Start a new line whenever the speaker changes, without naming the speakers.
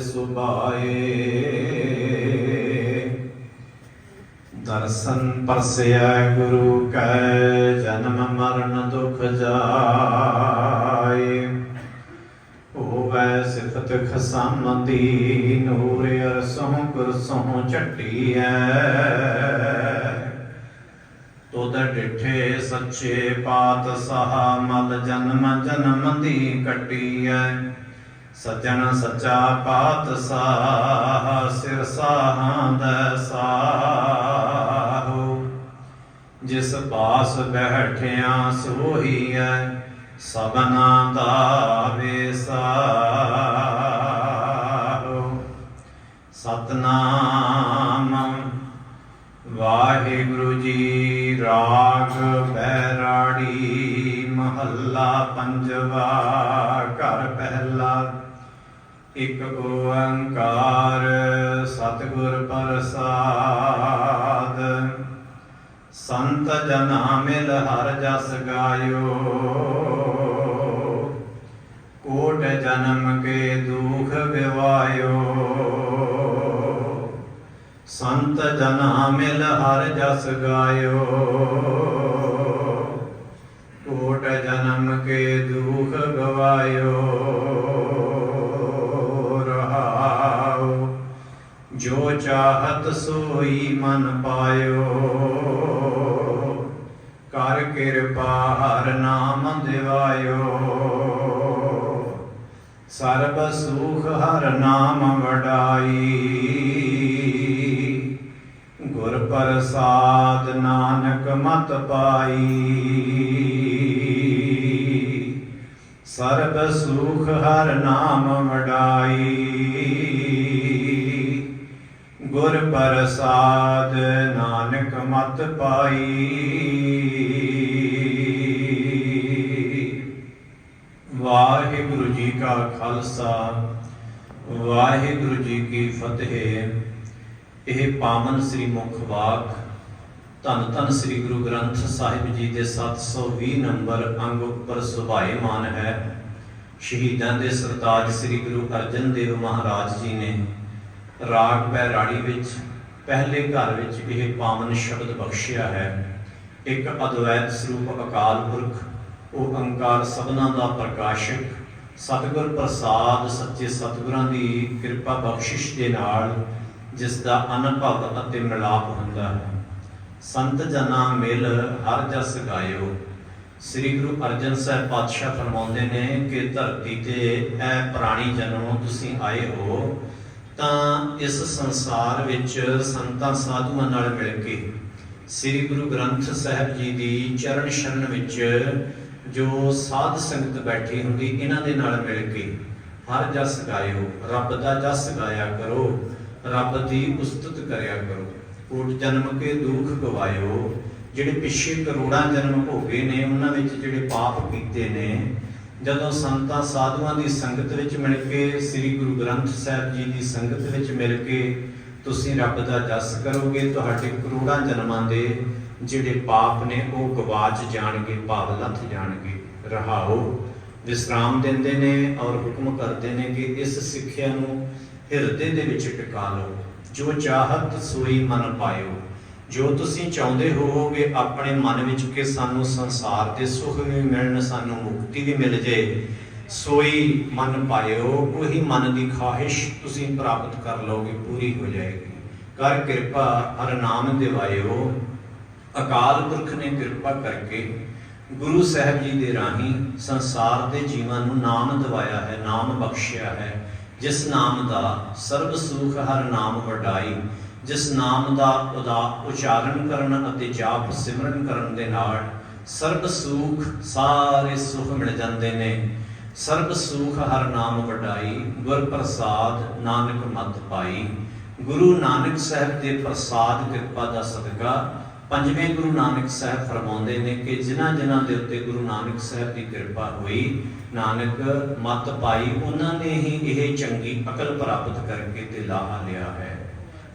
ਸੁਭਾਏ ਦਰਸ਼ਨ ਪਰਸਿਆ ਗੁਰੂ ਕੈ ਜਨਮ ਮਰਨ ਦੁਖ ਜਾਏ ਹੋਵੈ ਸਿਫਤ ਖਸਮ ਦੀ ਨੂਰ ਅਰਸੋਂ ਕੁਰਸੋਂ ਚੱਟੀਐ ਤੁਧ ਡਿਠੇ ਸੱਚੇ ਪਾਤਸ਼ਾਹ ਮਲ ਜਨਮ ਜਨਮ ਦੀ ਕੱਟੀਐ ਸਜਣ ਸੱਚਾ ਪਾਤਸ਼ਾਹ ਸਿਰ ਸਾਹਾਂ ਦਾ ਸਾਹੋ। ਜਿਸ ਪਾਸ ਬੈਠਿਆ ਸੋਈ ਐ ਸਭਨਾ ਦਾ ਵੇਸਾਹੋ ਸਤਨਾਮ ਵਾਹਿਗੁਰੂ ਜੀ ਰਾਗ ਬੈਰਾੜੀ, ਮਹੱਲਾ ਪੰਜਵਾ, ਘਰ ਪਹਿਲਾ। ਇਕ ਓੰਕਾਰ ਸਤਿਗੁਰ ਪ੍ਰਸਾਦ। ਸੰਤ ਜਨਾ ਮਿਲ ਹਰ ਜਸ ਗਾਇਓ। ਕੋਟ ਜਨਮ ਕੇ ਦੁਖ ਵਿਵਾਇਓ ਸੰਤ ਜਨਾ ਮਿਲ ਹਰ ਜਸ ਗਾਇਓ। ਜੋ ਚਾਹਤ ਸੋਈ ਮਨ ਪਾਇਓ। ਕਰ ਕਿਰਪਾ ਹਰ ਨਾਮ ਦਿਵਾਇਓ। ਸਰਬ ਸੁਖ ਹਰ ਨਾਮ ਵਡਾਈ। ਗੁਰ ਪ੍ਰਸਾਦ ਨਾਨਕ ਮਤ ਪਾਈ। ਸਰਬ ਸੁਖ ਹਰ ਨਾਮ ਵਡਾਈ। ਪ੍ਰਸਾਦ ਨਾਨਕ ਮਤ ਪਾਈ। ਵਾਹਿਗੁਰੂ ਜੀ ਕਾ ਖਾਲਸਾ, ਵਾਹਿਗੁਰੂ ਜੀ ਕੀ ਫਤਿਹ। ਇਹ ਪਾਵਨ ਸ੍ਰੀ ਮੁਖ ਵਾਕ, ਧੰਨ ਧੰਨ ਸ੍ਰੀ ਗੁਰੂ ਗ੍ਰੰਥ ਸਾਹਿਬ ਜੀ ਦੇ 720 ਨੰਬਰ ਅੰਗ ਉੱਪਰ ਸੁਭਾਏਮਾਨ ਹੈ। ਸ਼ਹੀਦਾਂ ਦੇ ਸਰਤਾਜ ਸ੍ਰੀ ਗੁਰੂ ਅਰਜਨ ਦੇਵ ਮਹਾਰਾਜ ਜੀ ਨੇ ਰਾਗ ਬੈਰਾੜੀ ਵਿੱਚ, ਪਹਿਲੇ ਘਰ ਵਿੱਚ ਇਹ ਪਾਵਨ ਸ਼ਬਦ ਬਖਸ਼ਿਆ ਹੈ। ਇੱਕ ਅਦਵੈਤ ਸਰੂਪ ਅਕਾਲ ਪੁਰਖ, ਉਹ ਅੰਕਾਰ ਸਭਨਾ ਦਾ ਪ੍ਰਕਾਸ਼ਕ, ਸਤਿਗੁਰ ਪ੍ਰਸਾਦ ਸੱਚੇ ਸਤਿਗੁਰਾਂ ਦੀ ਕਿਰਪਾ ਬਖਸ਼ਿਸ਼ ਦੇ ਨਾਲ ਜਿਸ ਦਾ ਅਨੁਭਵ ਅਤੇ ਮਿਲਾਪ ਹੁੰਦਾ ਹੈ। ਸੰਤ ਜਨਾ ਮਿਲ ਹਰ ਜਸ ਗਾਇਓ। ਸ੍ਰੀ ਗੁਰੂ ਅਰਜਨ ਸਾਹਿਬ ਪਾਤਸ਼ਾਹ ਫਰਮਾਉਂਦੇ ਨੇ ਕਿ ਧਰਤੀ ਤੇ ਇਹ ਪ੍ਰਾਣੀ ਜਨਮੋਂ ਤੁਸੀਂ ਆਏ ਹੋ ਤਾਂ ਇਸ ਸੰਸਾਰ ਵਿੱਚ ਸੰਤਾਂ ਸਾਧੂਆਂ ਨਾਲ ਮਿਲ ਕੇ ਸ੍ਰੀ ਗੁਰੂ ਗ੍ਰੰਥ ਸਾਹਿਬ ਜੀ ਦੀ ਚਰਨ ਸ਼ਰਨ ਵਿੱਚ ਜੋ ਸਾਧ ਸੰਗਤ ਬੈਠੀ ਹੁੰਦੀ, ਇਹਨਾਂ ਦੇ ਨਾਲ ਮਿਲ ਕੇ ਹਰ ਜਸ ਗਾਇਓ, ਰੱਬ ਦਾ ਜਸ ਗਾਇਆ ਕਰੋ, ਰੱਬ ਦੀ ਉਸਤਤ ਕਰਿਆ ਕਰੋ। ਕੋਟ ਜਨਮ ਕੇ ਦੁੱਖ ਗਵਾਇਓ, ਜਿਹੜੇ ਪਿੱਛੇ ਕਰੋੜਾਂ ਜਨਮ ਭੋਗੇ ਨੇ, ਉਹਨਾਂ ਵਿੱਚ ਜਿਹੜੇ ਪਾਪ ਕੀਤੇ ਨੇ ਜਦੋਂ ਸੰਤਾਂ ਸਾਧੂਆਂ ਦੀ ਸੰਗਤ ਵਿੱਚ ਮਿਲ ਕੇ ਸ੍ਰੀ ਗੁਰੂ ਗ੍ਰੰਥ ਸਾਹਿਬ ਜੀ ਦੀ ਸੰਗਤ ਵਿੱਚ ਮਿਲ ਕੇ ਤੁਸੀਂ ਰੱਬ ਦਾ ਜਸ ਕਰੋਗੇ, ਤੁਹਾਡੇ ਕਰੋੜਾਂ ਜਨਮਾਂ ਦੇ ਜਿਹੜੇ ਪਾਪ ਨੇ ਉਹ ਗਵਾਚ ਜਾਣਗੇ, ਭਾਵ ਲੱਥ ਜਾਣਗੇ, ਰਹਾਓ। ਵਿਸਰਾਮ ਦਿੰਦੇ ਨੇ ਔਰ ਹੁਕਮ ਕਰਦੇ ਨੇ ਕਿ ਇਸ ਸਿੱਖਿਆ ਨੂੰ ਹਿਰਦੇ ਦੇ ਵਿੱਚ ਟਿਕਾ ਲਓ। ਜੋ ਚਾਹਤ ਸੋਈ ਮਨ ਪਾਇਓ ਜੋ ਤੁਸੀਂ ਚਾਹੁੰਦੇ ਹੋਵੋਗੇ, ਆਪਣੇ ਮਨ ਵਿੱਚ ਕਿ ਸਾਨੂੰ ਸੰਸਾਰ ਦੇ ਸੁੱਖ ਵੀ ਮਿਲਣ, ਸਾਨੂੰ ਮੁਕਤੀ ਵੀ ਮਿਲ ਜੇ, ਸੋਈ ਮਨ ਪਾਇਓ, ਉਹੀ ਮਨ ਦੀ ਖਾਹਿਸ਼ ਤੁਸੀਂ ਪ੍ਰਾਪਤ ਕਰ ਲਓਗੇ, ਪੂਰੀ ਹੋ ਜਾਏਗੀ। ਕਰ ਕਿਰਪਾ ਹਰ ਨਾਮ ਦਿਵਾਇਓ। ਅਕਾਲ ਪੁਰਖ ਨੇ ਕਿਰਪਾ ਕਰਕੇ ਗੁਰੂ ਸਾਹਿਬ ਜੀ ਦੇ ਰਾਹੀਂ ਸੰਸਾਰ ਦੇ ਜੀਵਾਂ ਨੂੰ ਨਾਮ ਦਿਵਾਇਆ ਹੈ, ਨਾਮ ਬਖਸ਼ਿਆ ਹੈ। ਜਿਸ ਨਾਮ ਦਾ ਸਰਬ ਸੁਖ ਹਰ ਨਾਮ ਵਡਾਈ ਜਿਸ ਨਾਮ ਦਾ ਉਦਾ ਉਚਾਰਨ ਕਰਨ ਅਤੇ ਜਾਪ ਸਿਮਰਨ ਕਰਨ ਦੇ ਨਾਲ ਸਰਬ ਸੁਖ ਸਾਰੇ ਸੁਖ ਮਿਲ ਜਾਂਦੇ ਨੇ। ਸਰਬ ਸੁਖ ਹਰ ਨਾਮ ਵਡਾਈ, ਗੁਰ ਪ੍ਰਸਾਦ ਨਾਨਕ ਮਤ ਪਾਈ। ਗੁਰੂ ਨਾਨਕ ਸਾਹਿਬ ਦੇ ਪ੍ਰਸਾਦ ਕਿਰਪਾ ਦਾ ਸਦਕਾ ਪੰਜਵੇਂ ਗੁਰੂ ਨਾਨਕ ਸਾਹਿਬ ਫਰਮਾਉਂਦੇ ਨੇ ਕਿ ਜਿਨ੍ਹਾਂ ਜਿਨ੍ਹਾਂ ਦੇ ਉੱਤੇ ਗੁਰੂ ਨਾਨਕ ਸਾਹਿਬ ਦੀ ਕਿਰਪਾ ਹੋਈ, ਨਾਨਕ ਮਤ ਪਾਈ, ਉਹਨਾਂ ਨੇ ਹੀ ਇਹ ਚੰਗੀ ਅਕਲ ਪ੍ਰਾਪਤ ਕਰਕੇ ਤੇ ਲਾਹਾ ਲਿਆ ਹੈ।